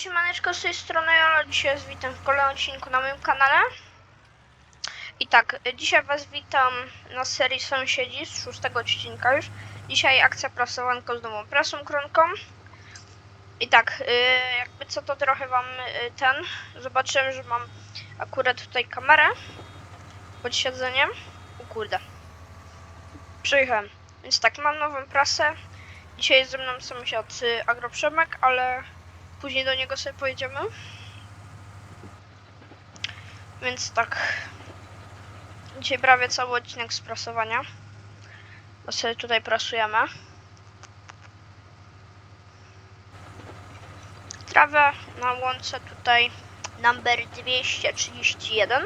siemaneczko, z tej strony Jolo, dzisiaj was witam w kolejnym odcinku na moim kanale. I tak, dzisiaj was witam na serii Sąsiedzi z szóstego odcinka już. Dzisiaj akcja prasowanko z nową prasą kronką. I tak, y, jakby co to trochę wam y, ten, zobaczyłem, że mam akurat tutaj kamerę pod siedzeniem. O kurde. Przyjechałem. Więc tak, mam nową prasę. Dzisiaj ze mną sąsiad y, Agroprzemek, ale Później do niego sobie pojedziemy. Więc tak. Dzisiaj prawie cały odcinek z prasowania. Bo sobie tutaj prasujemy. Trawę na łące tutaj number 231.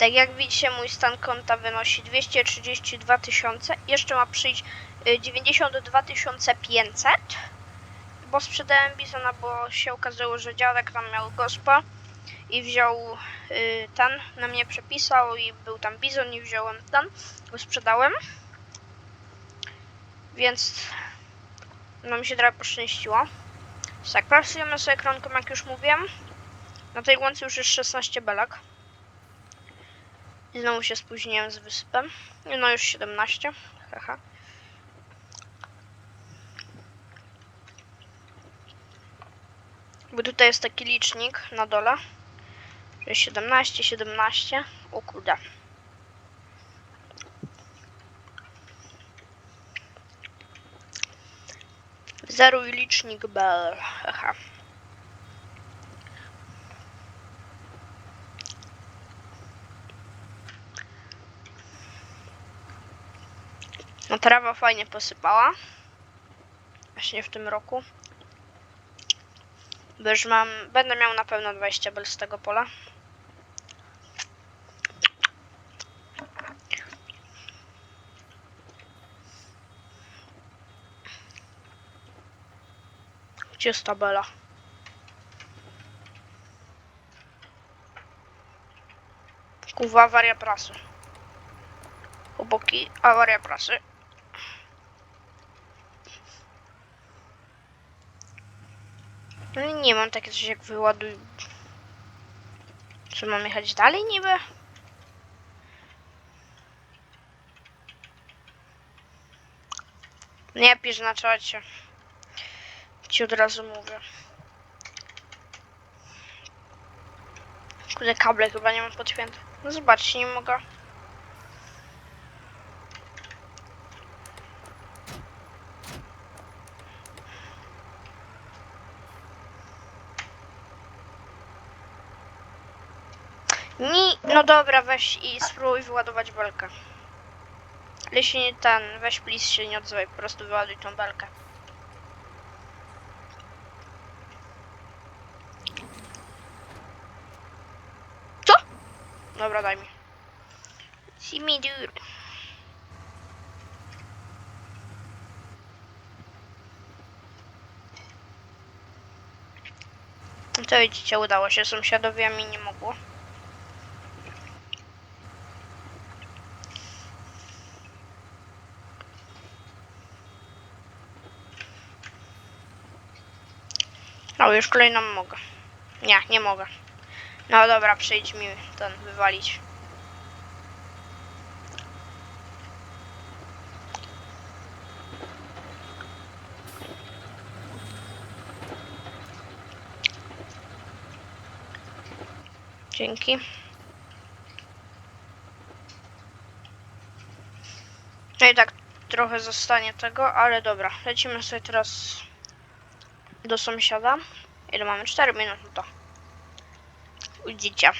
Tak jak widzicie mój stan konta wynosi 232 tysiące. Jeszcze ma przyjść y, 92 500 bo sprzedałem bizona, bo się okazało, że dziadek tam miał gospa i wziął y, ten, na mnie przepisał i był tam bizon i wziąłem ten, go sprzedałem. Więc no mi się trochę poszczęściło. Tak, pracujemy sobie kronką, jak już mówiłem. Na tej łące już jest 16 belek. Znowu się spóźniłem z wysypem. No już 17. Haha. Bo tutaj jest taki licznik na dole. Że 17, 17. O kurde. Zeruj licznik bel. Haha. Trawa fajnie posypała. Właśnie w tym roku. Bo już mam, będę miał na pewno 20 bel z tego pola. Gdzie jest ta bela? Kuwa, awaria prasy. Oboki, awaria prasy. No nie mam takie coś jak wyładuj. Czy mam jechać dalej niby? Nie pisz na czacie. Ci od razu mówię. Kurde, kable chyba nie mam podpięte. No zobaczcie, nie mogę. Ni, no dobra, weź i spróbuj wyładować belkę. Ale się nie ten, weź please się nie odzywaj, po prostu wyładuj tą belkę. Co? Dobra, daj mi. See me dude. No To widzicie, udało się, sąsiadowi a mi nie mogło. Już kolejną mogę. Nie, nie mogę. No dobra, przyjdź mi ten wywalić. Dzięki. No i tak trochę zostanie tego, ale dobra. Lecimy sobie teraz do sąsiada. Ile mamy? 4 minuty to. Widzicie.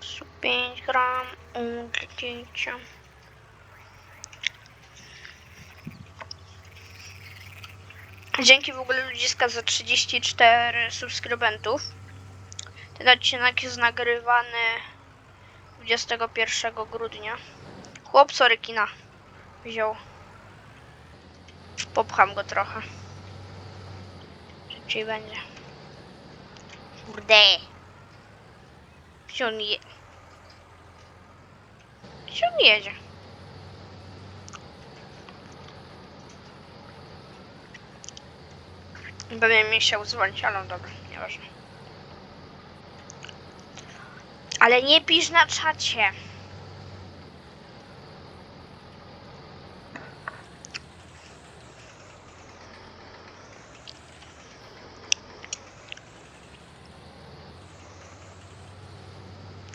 Su 5 gram, umknięcia. Dzięki w ogóle ludziska za 34 subskrybentów. Ten odcinek jest nagrywany 21 grudnia. Chłop co rekina wziął. Popcham go trochę. Czyli będzie. Kurde. Gdzie on je... Gdzie on jedzie? Pewnie mi się dzwonić, ale no dobra, nieważne. Ale nie pisz na czacie.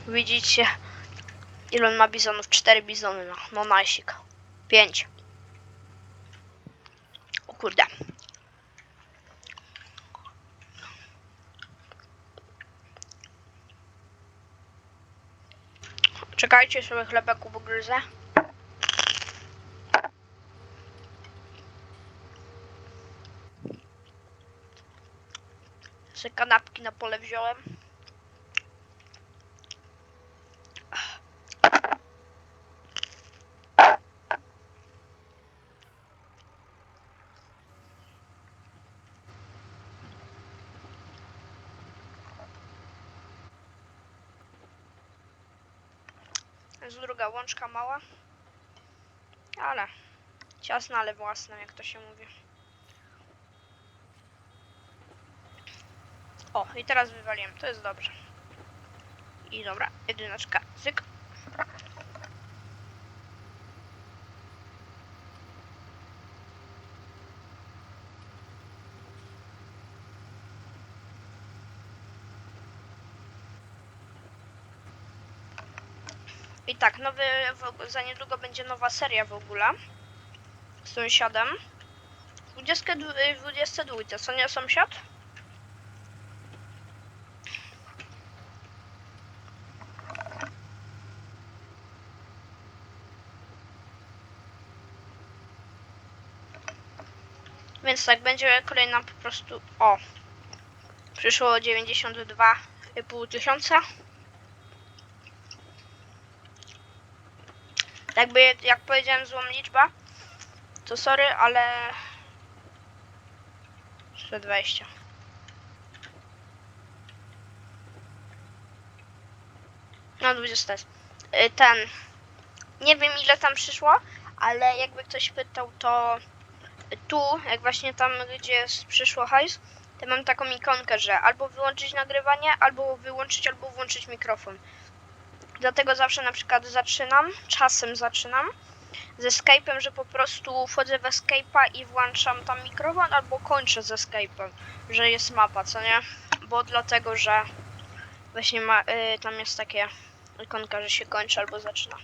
Widzicie, ile on ma bizonów? Cztery bizony, no, no najsik. Pięć. O kurde. Czekajcie, sobie chlebek ugryzę. Se kanapki na pole wziąłem. Jest druga łączka mała. Ale ciasna, ale własna, jak to się mówi. O, i teraz wywaliłem. To jest dobrze. I dobra, jedyneczka. Zyk. I tak, nowy, za niedługo będzie nowa seria w ogóle. Z sąsiadem. 22, 22, co nie sąsiad? Więc tak, będzie kolejna po prostu... O! Przyszło 92,5 tysiąca. Jakby, jak powiedziałem złą liczbę, to sorry, ale... 120. No 20 jest. Y, Ten... Nie wiem ile tam przyszło, ale jakby ktoś pytał, to tu, jak właśnie tam, gdzie jest, przyszło hajs, to mam taką ikonkę, że albo wyłączyć nagrywanie, albo wyłączyć, albo włączyć mikrofon. Dlatego zawsze na przykład zaczynam, czasem zaczynam ze Skype'em, że po prostu wchodzę w Skype'a i włączam tam mikrofon, albo kończę ze Skype'em, że jest mapa, co nie? Bo dlatego, że właśnie ma, y, tam jest takie ikonka, że się kończy albo zaczyna.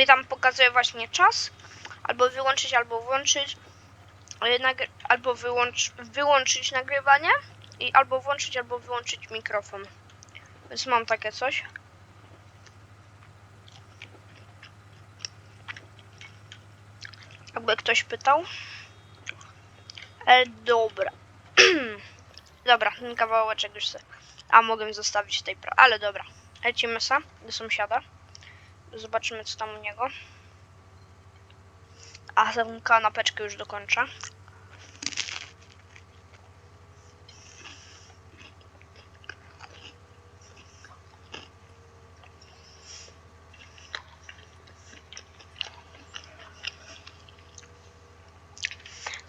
mi tam pokazuje właśnie czas, albo wyłączyć, albo włączyć, nagry- albo wyłącz, wyłączyć nagrywanie, i albo włączyć, albo wyłączyć mikrofon. Więc mam takie coś. Jakby ktoś pytał. E, dobra. dobra, ten kawałeczek już se. A mogę zostawić tej pra... Ale dobra. Lecimy se do sąsiada. Zobaczymy co tam u niego. A tę kanapeczkę już dokończę.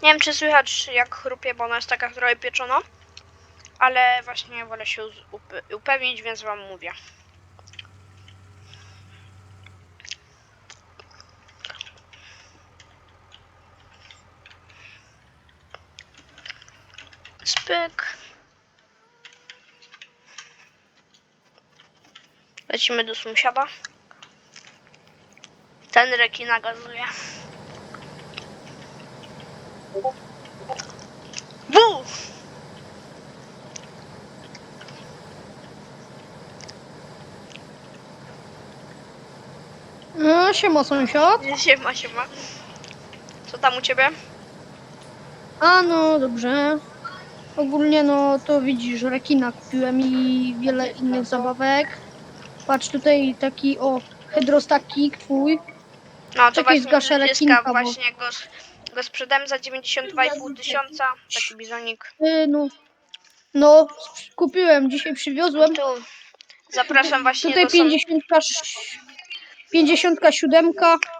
Nie wiem czy słychać jak chrupie, bo ona jest taka trochę pieczona. Ale właśnie wolę się upewnić, więc wam mówię. Spyk. Lecimy do sąsiada. Ten rekina gazuje. Bu! No, siema sąsiad. Siema, siema. Co tam u ciebie? A no, dobrze. Ogólnie no to widzisz, rekina kupiłem i wiele innych zabawek. Patrz tutaj taki o hydrostakik twój. No to Czekaj, właśnie zgaszę ludziska, rekinka, bo- właśnie go, go sprzedałem za 92,5 tysiąca. Taki bizonik. Y, no, no kupiłem, dzisiaj przywiozłem. Tu zapraszam właśnie Tutaj do. 50, 57.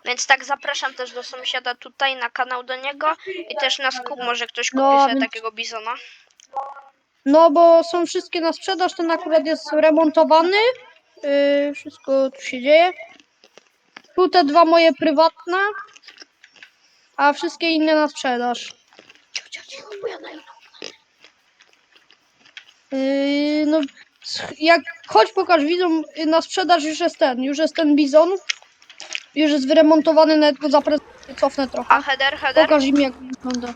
Więc tak zapraszam też do sąsiada tutaj na kanał do niego i też na skup może ktoś kupi No, sobie więc- takiego bizona. No bo są wszystkie na sprzedaż, ten akurat jest remontowany. Yy, wszystko tu się dzieje. Tu te dwa moje prywatne, a wszystkie inne na sprzedaż. Cicho, cicho, cicho, bo ja Yy, no, jak chodź pokaż widzom y, na sprzedaż już jest ten, już jest ten bizon. Już jest wyremontowany, nawet go zaprezentuję, cofnę trochę. A header, header? Pokaż im jak wygląda.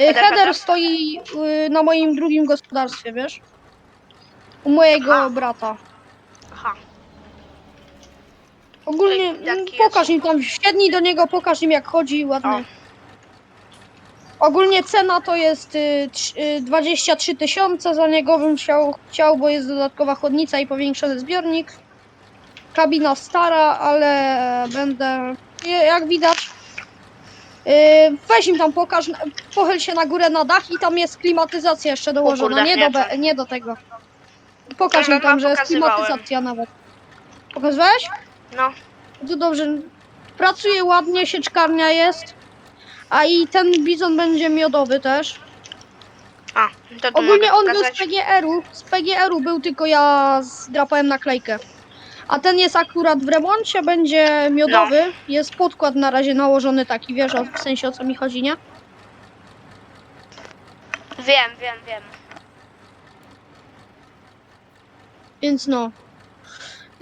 Y, Header header? stoi y, na moim drugim gospodarstwie, wiesz? U mojego Aha. brata. Aha. Ogólnie mm, jest? pokaż im tam, wsiednij do niego, pokaż im jak chodzi ładnie. Ogólnie cena to jest y, trz- y, 23 tysiące, za niego bym chciał, chciał, bo jest dodatkowa chłodnica i powiększony zbiornik. Kabina stara, ale będę, je- jak widać, weź im tam pokaż, pochyl się na górę na dach i tam jest klimatyzacja jeszcze dołożona, nie, do, be- nie do tego. Pokaż im tam, no, że jest klimatyzacja nawet. Pokazałeś? No, To dobrze. Pracuje ładnie, sieczkarnia jest. A i ten bizon będzie miodowy też. a, to Ogólnie on był z. PGR-u. Z PGR-u był, tylko ja zdrapałem naklejkę. A ten jest akurat w remoncie, będzie miodowy. No. Jest podkład na razie nałożony taki, wiesz, o- w sensie o co mi chodzi, nie? Wiem, wiem, wiem. Więc no.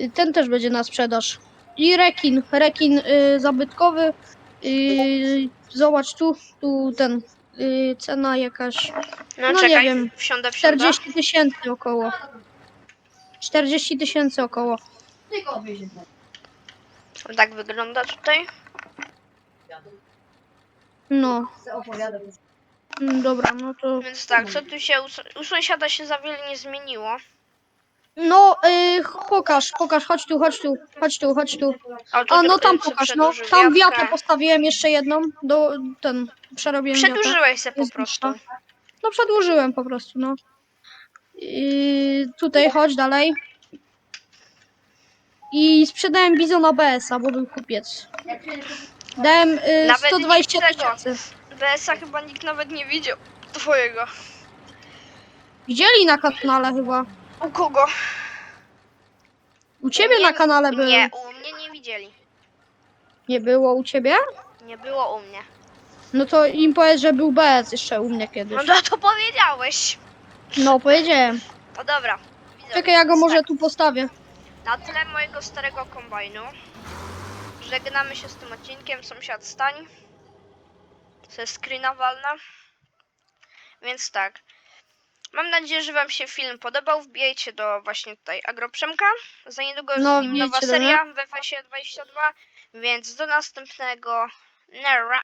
Y, Ten też będzie na sprzedaż. I rekin, rekin y, zabytkowy. Y, zobacz tu, tu ten. Y, cena jakaś No, No nie czekaj, wiem. wsiądę, wsiądę. 40 tysięcy około. 40 tysięcy około. Tak wygląda tutaj. No. Mm, Dobra, no to. Więc tak, co tu się u, sąsiada się za wiele nie zmieniło. No, y, pokaż, pokaż, chodź tu, chodź tu, chodź tu, chodź tu. O, A no tam pokaż, no. Tam wiatę postawiłem jeszcze jedną. Do ten. Przerobiłem wiatę. Przedłużyłeś se po Jest prostu. No przedłużyłem po prostu, no. Yy, tutaj chodź dalej. I sprzedałem bizona BS-a, bo był kupiec. Dałem Nawet 120 nikt tego. tysięcy. BS-a chyba nikt nawet nie widział twojego. Widzieli na kanale chyba. U kogo? U ciebie na kanale był. Nie, u mnie nie widzieli. Nie było u ciebie? Nie było u mnie. No to im powiedz, że był BS jeszcze u mnie kiedyś. No to, to powiedziałeś. No powiedziałem. No dobra. Widzowie, Czekaj, ja go może tak, tu postawię. Na tle mojego starego kombajnu. Żegnamy się z tym odcinkiem. Sąsiad stań. Se screena walna. Więc tak. Mam nadzieję, że wam się film podobał. Wbijajcie do właśnie tutaj Agroprzemka. Za niedługo jest No, nowa seria w FS 22. Więc do następnego. Nara.